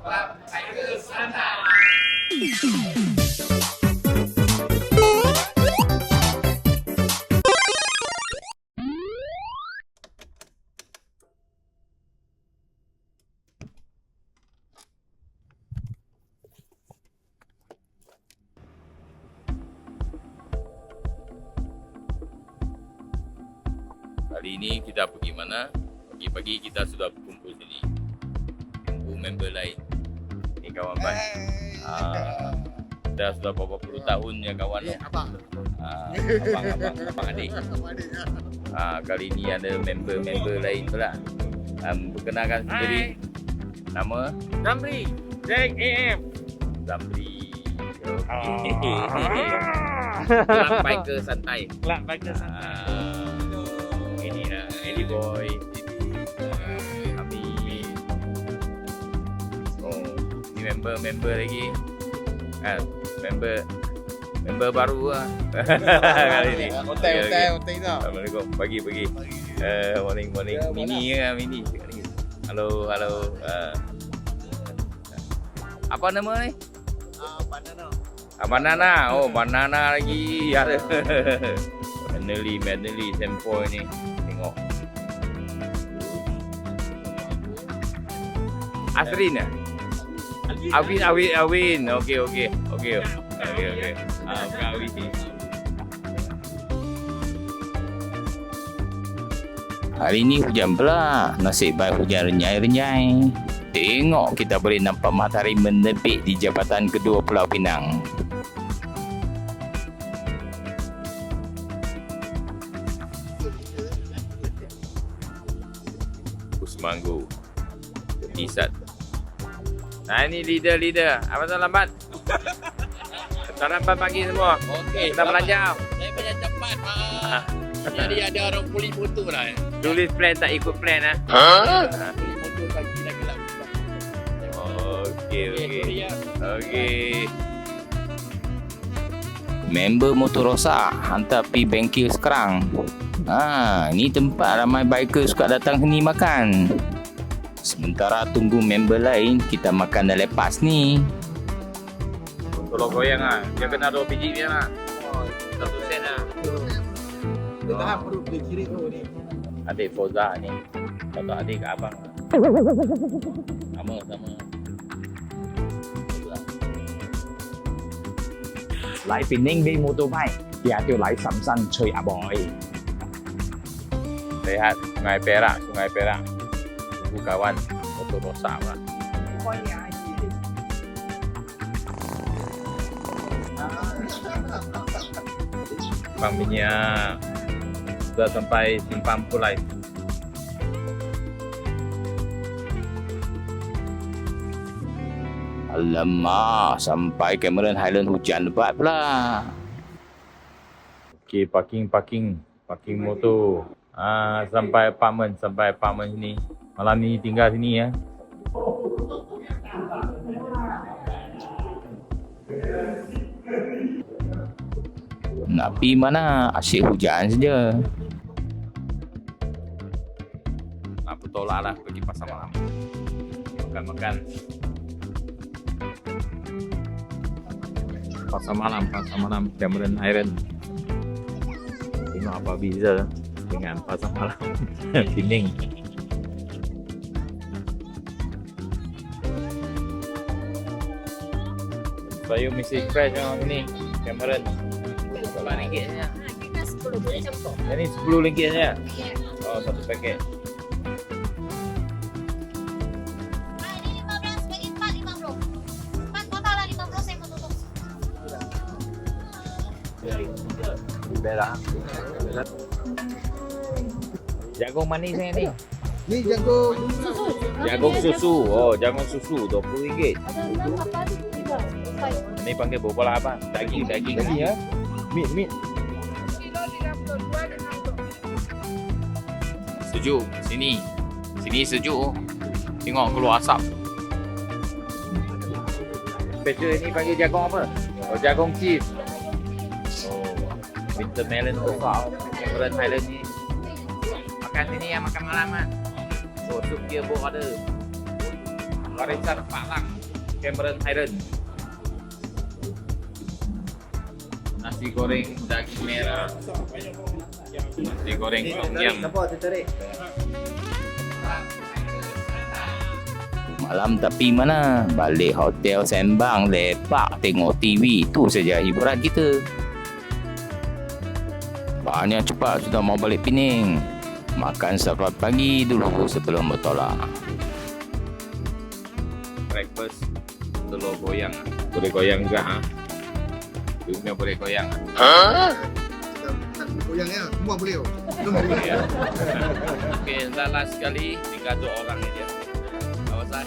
Kali ini kita pergi mana? Pagi-pagi kita sudah berkumpul sini. Tunggu member lain. Kawan Ban. Ah, dah sudah berapa puluh tahun ya kawan. Eh, abang. Ah, abang, abang, abang adik. Abang adik. Ah, kali ini ada member-member lain pula. Um, perkenalkan sendiri. Nama Ramri, Jack AM. Zamri. Ah. Kelab biker santai. Kelak baca santai. Ah, member-member lagi. Ah, member member baru lah. Kali ni. Hotel, Okey, hotel, hotel tau. Assalamualaikum. Pagi pagi. Eh, morning morning. Ya, Mini ya, mini. Halo, halo. Ah. apa nama ni? Ah, banana. Ah, banana. Oh, banana lagi ada. Manly, Manly Sempo ni. Tengok. Asrin ya? Awin, Awin, Awin. Okey, okey. Okey. Okey, okey. Ah, bukan Awin. Hari ni hujan pula. Nasib baik hujan renyai-renyai. Tengok kita boleh nampak matahari menerbit di Jabatan Kedua Pulau Pinang. Usmanggu. Isat. Nah ini leader-leader. Apa tu lambat? Sarapan pagi semua. Okey. Kita belajar. Saya banyak cepat. Ah. Jadi ada orang polis foto lah. eh. Tulis plan tak ikut plan ah. Polis foto kaki dah gelap. Okey, okey. Okey. ya. Okey. Member motor rosak hantar pergi bengkel sekarang. Ha, ni tempat ramai biker suka datang sini makan. Sementara tunggu member lain, kita makan dah lepas ni. Tolong goyang ah. Dia kena dua biji dia lah. Oh, satu sen lah. Dia tak perlu beli kiri tu ni. Adik Fauza ni. Satu adik abang. Sama, sama. Lai Pining beli motorbike. Dia tu lai samsan cuy aboy. Ah, Lihat, sungai Perak, sungai Perak. Tunggu kawan motor rosak lah. Bang minyak sudah sampai simpang pulai. Alamak, sampai Cameron Highland hujan lebat pula. Okey, parking, parking. Parking motor. Ah, sampai apartment, sampai apartment sini. Malam ni tinggal sini ya. Nak pergi mana? Asyik hujan saja. Apa tolak lah pergi pasar malam. Makan-makan. Pasar malam, pasar malam Cameron Iron. Tengok apa beza dengan pasar malam Pening. Saya mesti fresh yang ni Cameron. Berapa ringgit saja? Kita 10 boleh campur. Yang ni 10 ringgit saja. Ya. Oh, satu paket. Ah, ini 15 bagi 4, 50. 4 total lah 50 saya mau tutup. Belah. Jagung manis ni ni. Ni jagung. Susu. Jagung susu. Oh, jagung susu 20 ringgit. Ada enam apa? Tiga. Empat. Ni panggil bobolah apa? Daging, daging. Daging ya? Meat, meat. Sejuk. Sini. Sini sejuk. Tengok keluar asap. Special ni panggil jagung apa? Oh, jagung cheese. Oh, winter melon besar. Cameron Highland ni. Makan sini ya, makan malam ah. Oh, sup dia buat ada. Barisan Paklang Cameron Highland Nasi goreng daging merah Nasi goreng tom yum Malam tapi mana? Balik hotel sembang, lepak, tengok TV. Itu saja hiburan kita. Banyak cepat sudah mau balik Pening. Makan sarapan pagi dulu sebelum bertolak. Breakfast telur goyang. Boleh goyang juga ha? Dunia boleh goyang. Tak goyang ya, semua boleh. oh. Boleh ya. Okey, entah last sekali tinggal dua orang aja. Kawasan.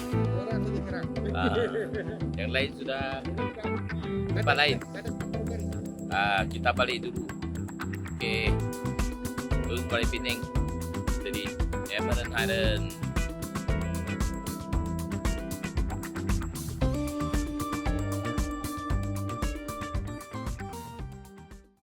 Sekarang. Ah, yang lain sudah tempat lain. Ah, kita balik dulu. Okey. Terus balik Penang. Jadi, Cameron Highland.